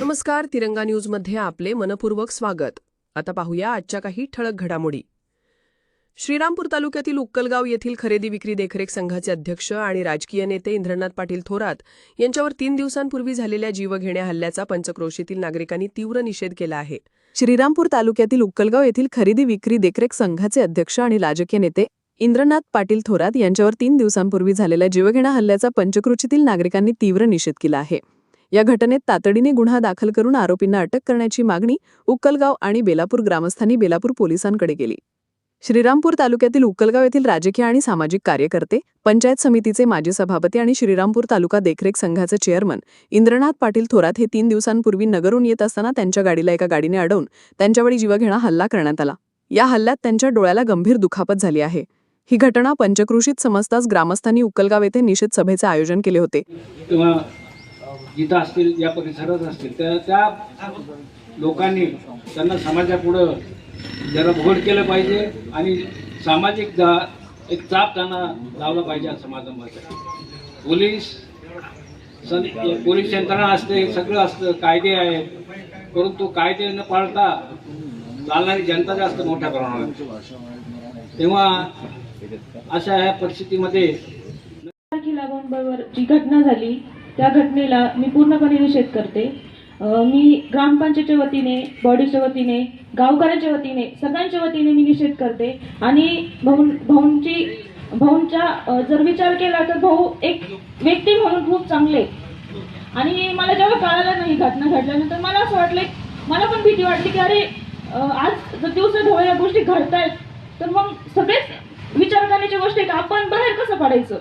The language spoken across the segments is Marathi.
नमस्कार तिरंगा न्यूजमध्ये आपले मनपूर्वक स्वागत. आता पाहूया आजच्या काही ठळक घडामोडी. श्रीरामपूर तालुक्यातील उक्कलगाव येथील खरेदी विक्री देखरेख संघाचे अध्यक्ष आणि राजकीय नेते इंद्रनाथ पाटील थोरात यांच्यावर तीन दिवसांपूर्वी झालेल्या जीवघेण्या हल्ल्याचा पंचक्रोशीतील नागरिकांनी तीव्र निषेध केला आहे. श्रीरामपूर तालुक्यातील उक्कलगाव येथील खरेदी विक्री देखरेख संघाचे अध्यक्ष आणि राजकीय नेते इंद्रनाथ पाटील थोरात यांच्यावर तीन दिवसांपूर्वी झालेल्या जीवघेणा हल्ल्याचा पंचक्रोशीतील नागरिकांनी तीव्र निषेध केला आहे. या घटनेत तातडीने गुन्हा दाखल करून आरोपींना अटक करण्याची मागणी उक्कलगाव आणि बेलापूर ग्रामस्थांनी बेलापूर पोलिसांकडे केली. श्रीरामपूर तालुक्यातील उक्कलगाव येथील राजकीय आणि सामाजिक कार्यकर्ते पंचायत समितीचे माजी सभापती आणि श्रीरामपूर तालुका देखरेख संघाचे चेअरमन इंद्रनाथ पाटील थोरात हे तीन दिवसांपूर्वी नगरून येत असताना त्यांच्या गाडीला एका गाडीने अडवून त्यांच्यावरी जीवघेणा हल्ला करण्यात आला. या हल्ल्यात त्यांच्या डोळ्याला गंभीर दुखापत झाली आहे. ही घटना पंचकृषीत समजताच ग्रामस्थांनी उक्कलगाव येथे निषेध सभेचे आयोजन केले होते. जिथं असतील या परिसरात असतील त्या त्या लोकांनी त्यांना समाजापुढं जरा भोड केलं पाहिजे आणि सामाजिक जा एक चाप त्यांना लावला पाहिजे समाजामध्ये पोलीस सन पोलीस यंत्रणा असते सगळं असतं कायदे आहेत. परंतु कायदे न पाळता चालणारी जनता जास्त मोठ्या प्रमाणात. तेव्हा अशा ह्या परिस्थितीमध्ये जी घटना झाली त्या घटनेला मी पूर्णपणे निषेध करते. मी ग्रामपंचायतच्या वतीने बॉडीच्या वतीने गावकऱ्यांच्या वतीने सगळ्यांच्या वतीने मी निषेध करते. आणि भाऊ भाऊंची भाऊंच्या जर विचार केला तर भाऊ एक व्यक्ती म्हणून खूप चांगले. आणि मला जेव्हा कळायला नाही घटना घडल्यानंतर मला असं वाटलं मला पण भीती वाटली की अरे आज जर दिवसा हो या गोष्टी घडतायत तर मग सगळेच विचार करण्याची गोष्ट आहे की? आपण बाहेर कसं पडायचं?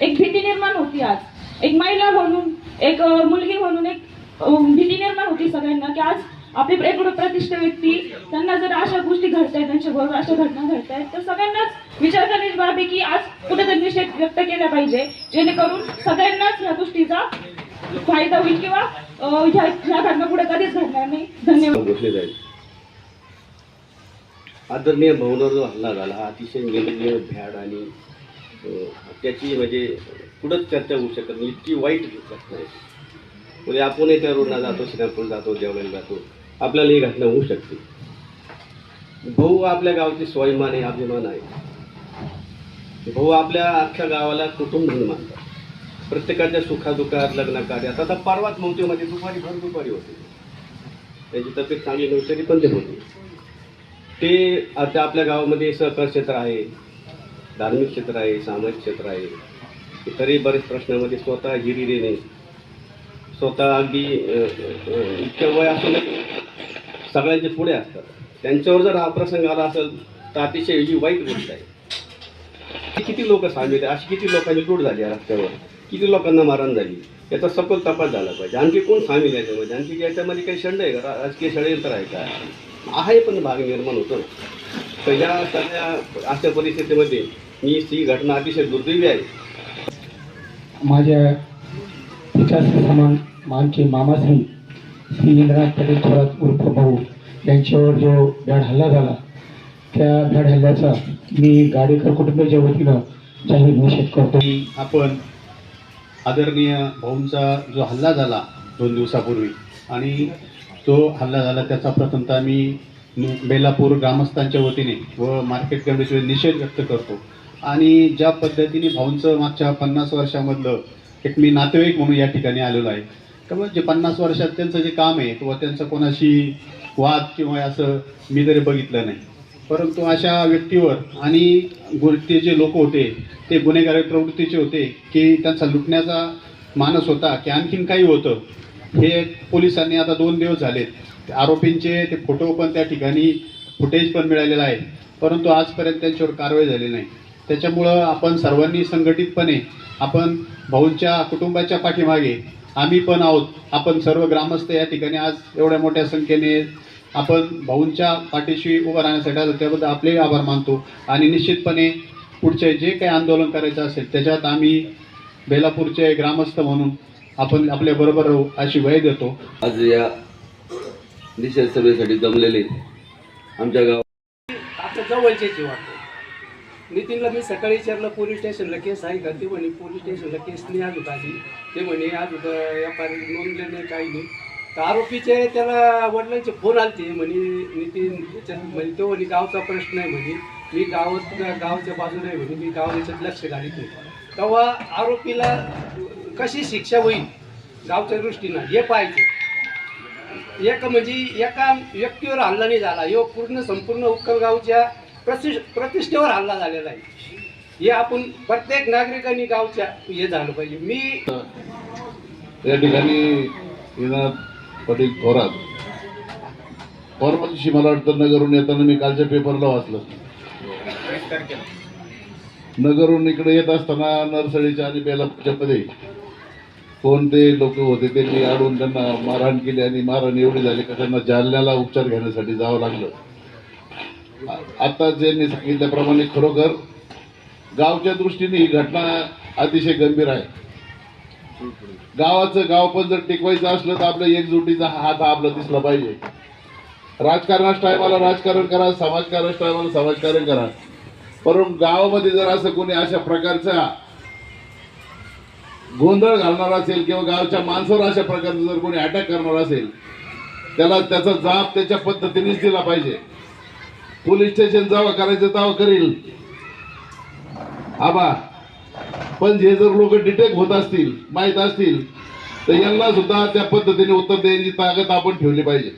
एक भीती निर्माण होती आज. एक महिला म्हणून एक मुलगी म्हणून एक भीती निर्माण होती सगळ्यांना की आज आपले एक प्रतिष्ठ व्यक्ती त्यांना जर अशा गोष्टी घडतायत त्यांच्याबरोबर अशा घटना घडतायत तर सगळ्यांनाच विचार करण्याची बाब आहे की आज कुठेतरी निषेध व्यक्त केला पाहिजे जेणेकरून सगळ्यांनाच ह्या गोष्टीचा फायदा होईल किंवा ह्या ह्या घटना पुढे कधीच घडणार नाही. धन्यवाद. जाईल आदरणीय भवनावर जो हल्ला झाला हा अतिशय निर्णय भ्याड आणि त्याची म्हणजे कुठंच चर्चा होऊ शकत नाही. इतकी वाईट घटना आहे. म्हणजे आपणही त्या रोडला जातो श्रीरामपूर जातो जेवणाला जातो. आपल्याला ही घटना होऊ शकते. भाऊ आपल्या गावची स्वाभिमान आहे अभिमान आहे. भाऊ आपल्या अख्ख्या गावाला कुटुंब म्हणून मानतात. प्रत्येकाच्या सुखादुखात लग्न कार्यात. आता परवाच म्हणजे दुपारी भर दुपारी होते. त्याची तब्येत चांगली नव्हती तरी पण ते होते. ते आता आपल्या गावामध्ये सहकार क्षेत्र आहे. धार्मिक क्षेत्र आहे सामाजिक क्षेत्र आहे. तरी बरेच प्रश्नामध्ये स्वतः हिरी देणे स्वतः अगदी इतक्या वय असून सगळ्यांचे पुढे असतात. त्यांच्यावर जर हा प्रसंग आला असेल तर अतिशय ही वाईट गोष्ट आहे. किती लोक सामील अशी किती लोकांची लूट झाली रस्त्यावर? किती लोकांना मारण झाली? याचा सखोल तपास झाला पाहिजे. आणखी कोण सामील आहे याच्यामध्ये? आणखी याच्यामध्ये काही षंड आहे का? राजकीय षडयंत्र आहे का? आहे पण भाग निर्माण होतो तर या सगळ्या अशा परिस्थितीमध्ये मी ही घटना अतिशय दुर्दैवी आहे. माझ्या पित्याचे समान मानचे मामासाहेब श्री इंद्रनाथ पटेल थोरात उर्फ भाऊ यांच्यावर जो भ्याड हल्ला झाला त्या भ्याड हल्ल्याचा मी गाडेकर कुटुंबाच्या वतीनं जाहीर निषेध करतो. आपण आदरणीय भाऊंचा जो हल्ला झाला दोन दिवसापूर्वी आणि तो हल्ला झाला त्याचा प्रथमतः मी बेलापूर ग्रामस्थांच्या वतीने व मार्केट कमिटीचे निषेध व्यक्त करतो. आणि ज्या पद्धतीने भाऊंचं मागच्या पन्नास वर्षामधलं एक मी नातेवाईक म्हणून या ठिकाणी आलेलो आहे. त्यामुळे जे पन्नास वर्षात त्यांचं जे काम आहे किंवा त्यांचं कोणाशी वाद किंवा असं मी तरी बघितलं नाही. परंतु अशा व्यक्तीवर आणि गु- ते जे लोक होते ते गुन्हेगारी प्रवृत्तीचे होते की त्यांचा लुटण्याचा मानस होता की आणखीन काही होतं हे पोलिसांनी आता दोन दिवस झालेत. आरोपींचे ते फोटो पण त्या ठिकाणी फुटेज पण मिळालेलं आहे. परंतु आजपर्यंत त्यांच्यावर कारवाई झाली नाही. त्याच्यामुळं आपण सर्वांनी संघटितपणे आपण भाऊंच्या कुटुंबाच्या पाठीमागे आम्ही पण आहोत. आपण सर्व ग्रामस्थ या ठिकाणी आज एवढ्या मोठ्या संख्येने आपण भाऊंच्या पाठीशी उभं राहण्यासाठी आलो. त्याबद्दल आपले आभार मानतो आणि निश्चितपणे पुढचे जे काही आंदोलन करायचं असेल त्याच्यात आम्ही बेलापूरचे ग्रामस्थ म्हणून आपण आपल्याबरोबर राहू अशी वय देतो. आज या निषेध सभेसाठी जमलेले आमच्या गाव जवळचे जीव वाटतो नितीनला मी सकाळी विचारलं पोलीस स्टेशनला केस आहे का? ते म्हणे पोलीस स्टेशनला केस नाही अजून आली. ते म्हणे आज होता व्यापारी नोंदले नाही काही नाही. तर आरोपीचे त्याला वडिलांचे फोन आलते म्हणे नितीन म्हणजे तो म्हणे गावचा प्रश्न आहे म्हणे मी गावात गावच्या बाजूला आहे म्हणे मी गावाच्यात लक्ष घालीत नाही. तेव्हा आरोपीला कशी शिक्षा होईल गावच्या दृष्टीनं हे पाहिजे एक म्हणजे एका व्यक्तीवर हल्ला नाही झाला ह्यो पूर्ण संपूर्ण उक्कलगावच्या प्रतिष्ठ प्रतिष्ठेवर हल्ला झालेला आहे. हे आपण प्रत्येक नागरिकांनी गावच्या हे झालं पाहिजे. मी या ठिकाणी येणार पटेल थोरात. परवा दिवशी मला वाटतं नगरहून येताना मी कालच्या पेपरला वाचलं. नगरहून इकडे येत असताना नरसळीच्या आणि बेलापूरच्या मध्ये कोणते लोक होते त्यांनी अडून त्यांना मारहाण केली आणि मारहाण एवढी झाली का त्यांना जालन्याला उपचार घेण्यासाठी जावं लागलं. आता जे मी सांगितल्याप्रमाणे खरोखर गावच्या दृष्टीने ही घटना अतिशय गंभीर आहे. गावाचं गाव पण जर टिकवायचं असलं तर आपल्या एकजुटीचा हात आपला दिसला पाहिजे. राजकारणाच्या टायमाला राजकारण करा समाजकारणाच्या टायमाला समाजकारण करा. परंतु गावामध्ये जर असं कोणी अशा प्रकारचा गोंधळ घालणार असेल किंवा गावच्या माणसावर अशा प्रकारचं जर कोणी अटॅक करणार असेल त्याला त्याचा जाब त्याच्या पद्धतीनेच दिला पाहिजे. पोलीस स्टेशन जावा करायचं तेव्हा करील. आबा पण जे जर लोक डिटेक्ट होत असतील माहीत असतील तर यांना सुद्धा त्या पद्धतीने उत्तर देण्याची ताकद आपण ठेवली पाहिजे.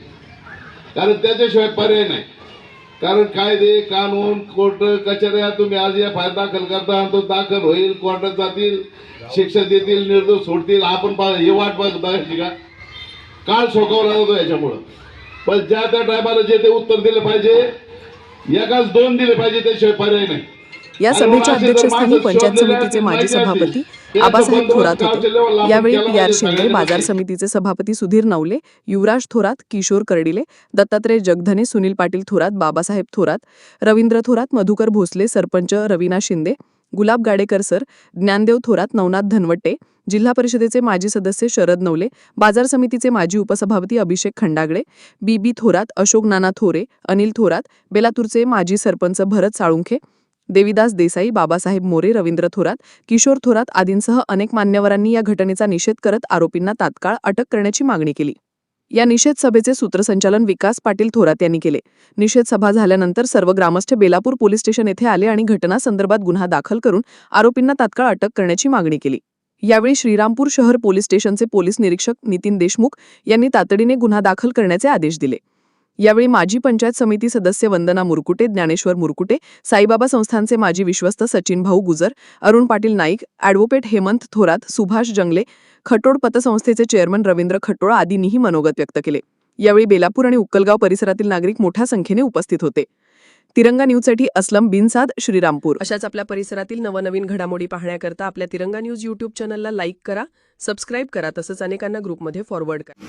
कारण त्याच्याशिवाय पर्याय नाही. कारण कायदे कानून कोर्ट कचऱ्या तुम्ही आज या फायर दाखल करता तो दाखल होईल कोर्टात जातील शिक्षा देतील निर्दोष सोडतील आपण हे वाट बघायची का काळ सोकावला जातो याच्यामुळं. पण ज्या त्या टायमाला जे ते उत्तर दिलं पाहिजे एकाच दोन दिले पाहिजे त्याशिवाय पर्याय नाही. या सभेच्या अध्यक्षस्थानी पंचायत समितीचे माजी सभापती आबासाहेब थोरात होते. यावेळी पी आर शिंदे बाजार समितीचे सभापती सुधीर नवले युवराज थोरात किशोर कर्डिले दत्तात्रय जगधने सुनील पाटील थोरात बाबासाहेब थोरात रवींद्र थोरात मधुकर भोसले सरपंच रवीना शिंदे गुलाब गाडेकर सर ज्ञानदेव थोरात नवनाथ धनवट्टे जिल्हा परिषदेचे माजी सदस्य शरद नवले बाजार समितीचे माजी उपसभापती अभिषेक खंडागळे बीबी थोरात अशोक नाना थोरे अनिल थोरात बेलातूरचे माजी सरपंच भरत साळुंखे देविदास देसाई बाबासाहेब मोरे रवींद्र थोरात किशोर थोरात आदींसह अनेक मान्यवरांनी या घटनेचा निषेध करत आरोपींना तात्काळ अटक करण्याची मागणी केली. या निषेध सभेचे सूत्रसंचालन विकास पाटील थोरात यांनी केले. निषेध सभा झाल्यानंतर सर्व ग्रामस्थ बेलापूर पोलीस स्टेशन येथे आले आणि घटनासंदर्भात गुन्हा दाखल करून आरोपींना तात्काळ अटक करण्याची मागणी केली. यावेळी श्रीरामपूर शहर पोलीस स्टेशनचे पोलीस निरीक्षक नितीन देशमुख यांनी तातडीने गुन्हा दाखल करण्याचे आदेश दिले. यावेळी माजी पंचायत समिती सदस्य वंदना मुरकुटे ज्ञानेश्वर मुरकुटे साईबाबा संस्थानचे माजी विश्वस्त सचिन भाऊ गुजर अरुण पाटील नाईक ॲडव्होकेट हेमंत थोरात सुभाष जंगले खटोड पतसंस्थेचे चेअरमन रवींद्र खटोळ आदींनीही मनोगत व्यक्त केले. यावेळी बेलापूर आणि उक्कलगाव परिसरातील नागरिक मोठ्या संख्येने उपस्थित होते. तिरंगा न्यूजसाठी असलम बिनसाद श्रीरामपूर. अशाच आपल्या परिसरातील नवनवीन घडामोडी पाहण्याकरता आपल्या तिरंगा न्यूज यूट्यूब चॅनलला लाईक करा सबस्क्राईब करा तसंच अनेकांना ग्रुपमध्ये फॉरवर्ड करा.